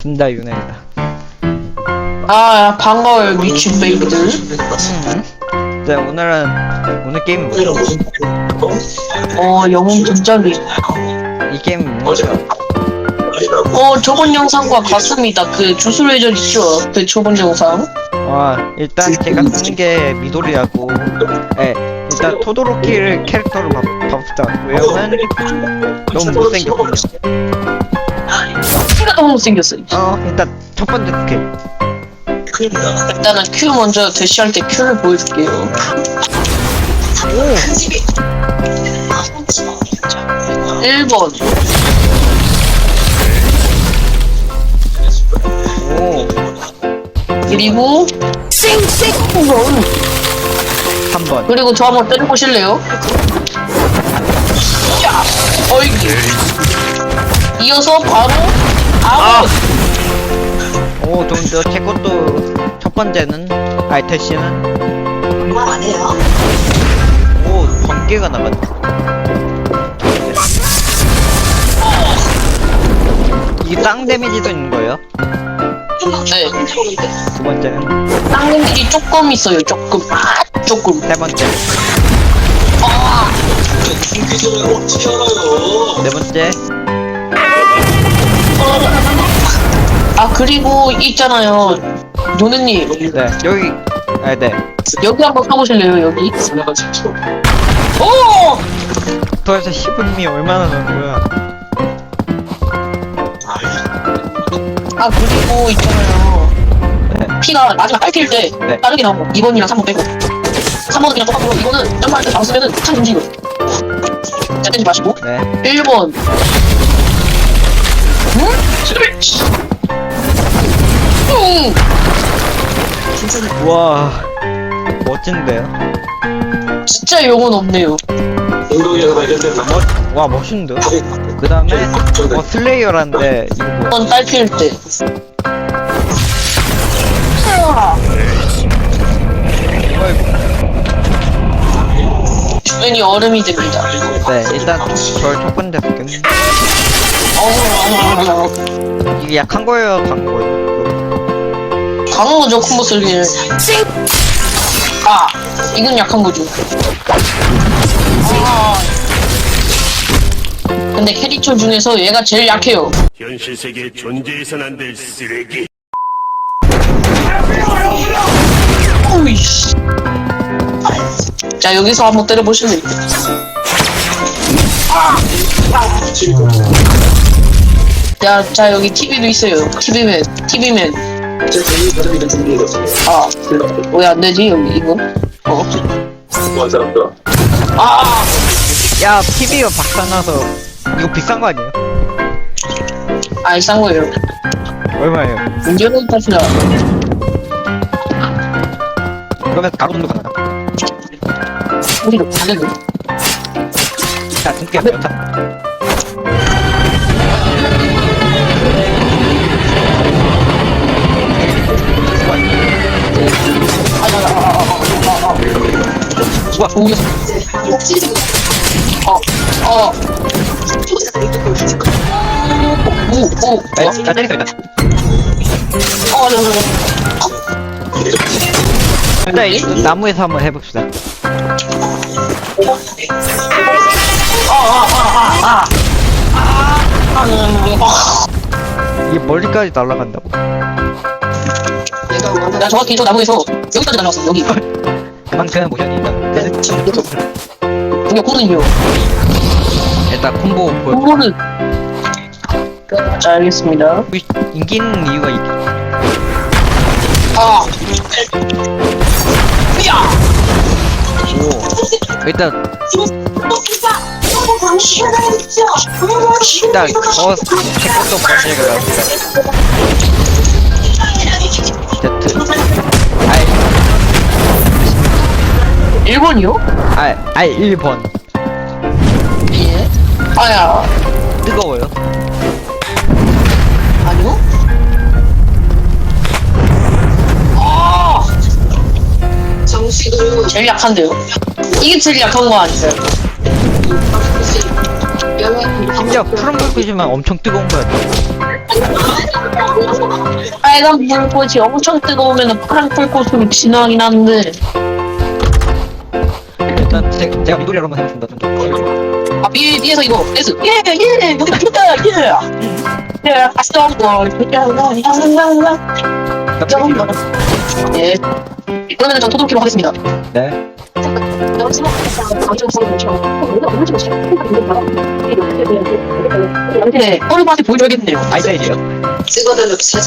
진다 유네이다. 아 반가워요 미친 베이비들 음. 네 오늘은 오늘 게임 뭐죠? 어 영웅 등장이 이 게임 뭐죠? 어 저번 영상과 같습니다 그 주술회전 있죠 그 저번 영상 아 일단 제가 쓰는 게 미도리라고. 네 일단 토도로키를 캐릭터로 봐, 봐봅시다. 외형은 너무 못생겼군요. 키가 너무 못생겼어요 어 일단 첫 번째 스킬. 일단은 큐 먼저 대시할 때 큐를 보여줄게요 자 1번 오 그리고 쌩쌩 2번 3번. 그리고 저 한번 때려보실래요? 야! 어이기 이어서 바로 아! 아웃 오 좋은데요. 제 것도 첫 번째는 아이테 씨는 안 해요 오 번개가 나갔네. 이게 땅 데미지도 있는 거예요? 네 두 번째는 땅님들이 조금 있어요 조금 아 조금 세 번째. 아네 번째. 아 그리고 있잖아요 노느님 네 여기 아 네. 여기 한번 써보실래요 여기 오! 도대체 10분이 얼마나 넣은 거야? 아 그리고 있잖아요 네. 피가 마지막 딸필 때 네. 다르게 나오고 2번이랑 3번 빼고 3번은 그냥 똑같고 이거는 점프할 때 바로 쓰면은 창 움직여 자 떼지 마시고 네. 1번 응? 응! 우와 멋진데요? 진짜 영혼 없네요 멋, 와 멋있는데요? 그 다음에 어 슬레이어란데 이거 뭐 1번 딸필 때 주변이 얼음이 됩니다 네 일단 저첫 번째 어, 이게 약한 거예요 강한 거예요? 강한 거죠 콤보 쓰기는 아 이건 약한 거죠 아. 근데 캐릭터 중에서 얘가 제일 약해요. 현실 세계에 존재해선 안 될 쓰레기. 오이씨. 자 여기서 한번 때려보실래요 자, 자 여기 TV도 있어요. TV맨 TV맨 아 왜 안 되지? 여기 이거? 어 아, 야 TV가 박살나서 이거 비싼 거 아니에요? 아이 싼 거예요. 얼마예요? 문제는 탓이라 그러면 가구 정도 가나? 우리도 다 되네 자 등께 자 우와 오게 어, 어. 오, 오, 네, 어, 자 때리세요 일단 어, 저, 저, 저. 일단 이 나무에서 한번 해봅시다 아, 음, 어. 이게 멀리까지 날아간다고 나 정확히 저 나무에서 여기까지 날아왔어 여기 그만큼은 모션이다 이게 코는요 일단 콤보 보여 콤보는 자 알겠습니다. 인기 있는 이유가 있 아! 야! 오. 일단 일단 저 태권도 번역을 합시다 Z 아 1번이요? 아, 아이 1번 예 아야 뜨거워요 아니요? 아! 제일 약한데요? 이게 제일 약한 거 아니에요? 심지어 푸른 불빛이면 엄청 뜨거운 거야 빨간 불꽃이 엄청 뜨거우면 파란 불꽃으로 진화하긴 하는데 일단 제, 제가 미도리를 한번 해보겠습니다. 좀아 위, 위에서 이거 댄스 예예 여기다 좋다 예 예 아싸 뭐 예. 그러면 전 토도키로 하겠습니다. 네. 네 어르바한테 보여줘야겠네요. 아이사이즈요?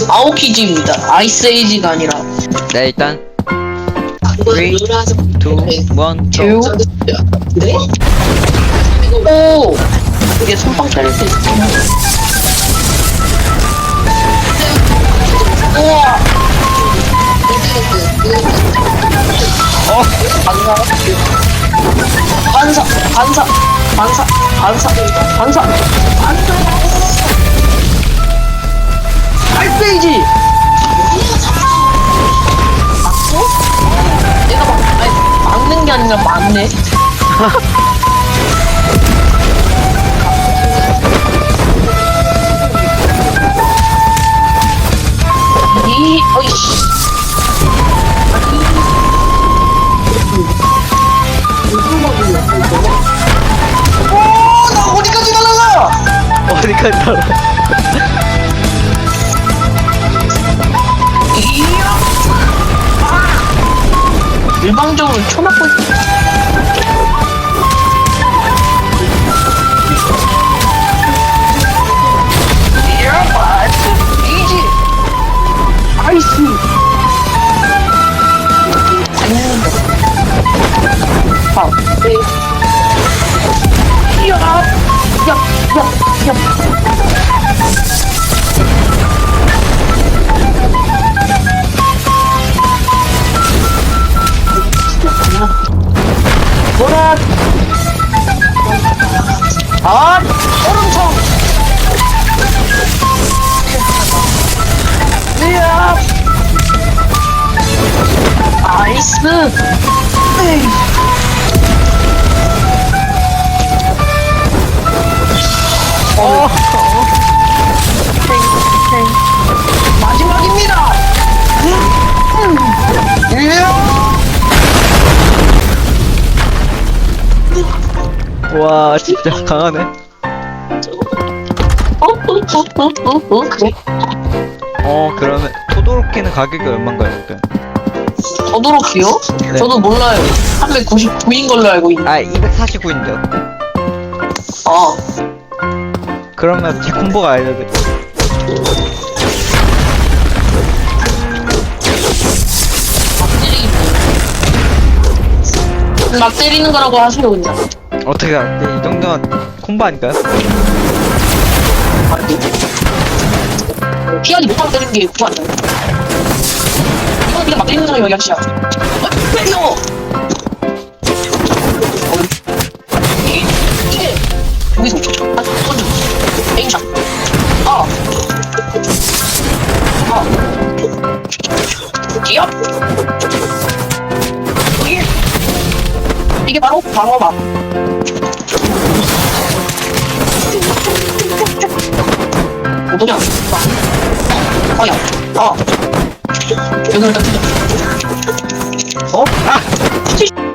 아오키지입니다. 아이스 에이지가 아니라. 네 일단 3 2 1듀 네? 오! 이게 손빵 때릴 때 있구나. 우와! 어? 반사. 반사. 반사. 반사. 반사. 반사. 반사. 알페이지! 막는 게 아니라 맞네. 이, 어이씨. 오, 나 어디까지 날아가? 어디까지 따라 아. 일방적으로 쳐맞고 있어. 와 진짜 강하네 어, 어, 어, 어, 어, 어? 어 그러면 토도로키는 가격이 얼마인가요 그때? 저도록이요? 네. 저도 몰라요. 399인 걸로 알고 있는데. 아 249인데요 아, 그러면 제 콤보가 알려드릴게요. 막 때리는 거라고 하세요, 그냥. 어떻게 알았대? 이 정도면 콤보 아닐까요? 피하지 못하고 때리는 게 그거 아니야? 이건 그냥 막 때리는 거잖아, 여기 아저씨야. 어, 때려! 어? 방어막. 오도냐? 어야. 어. 여기 일단 어? 아!